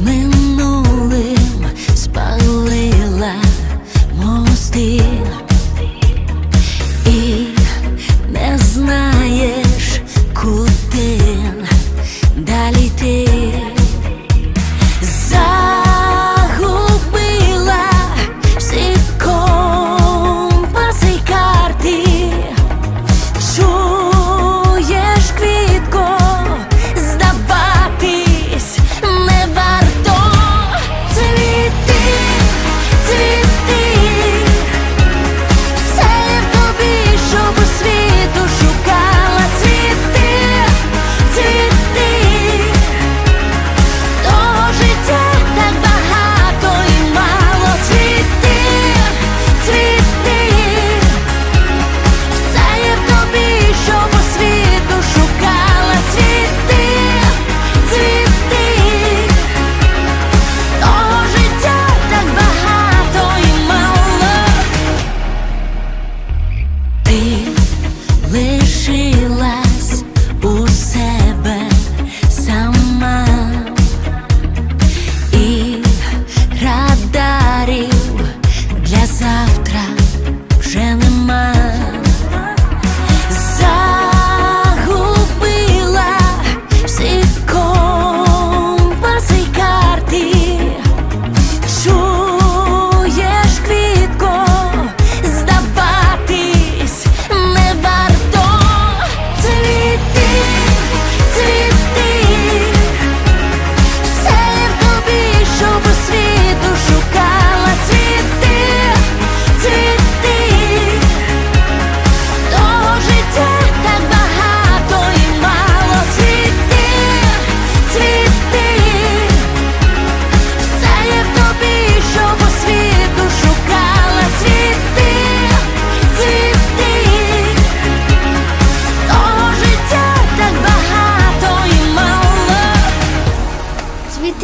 me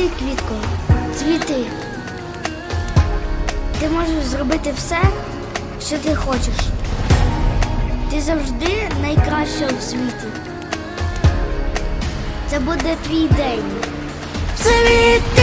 Цвіти, квітко, цвіти. Ти можеш зробити все, що ти хочеш. Ти завжди найкраща у світі. Це буде твій день. Цвіт!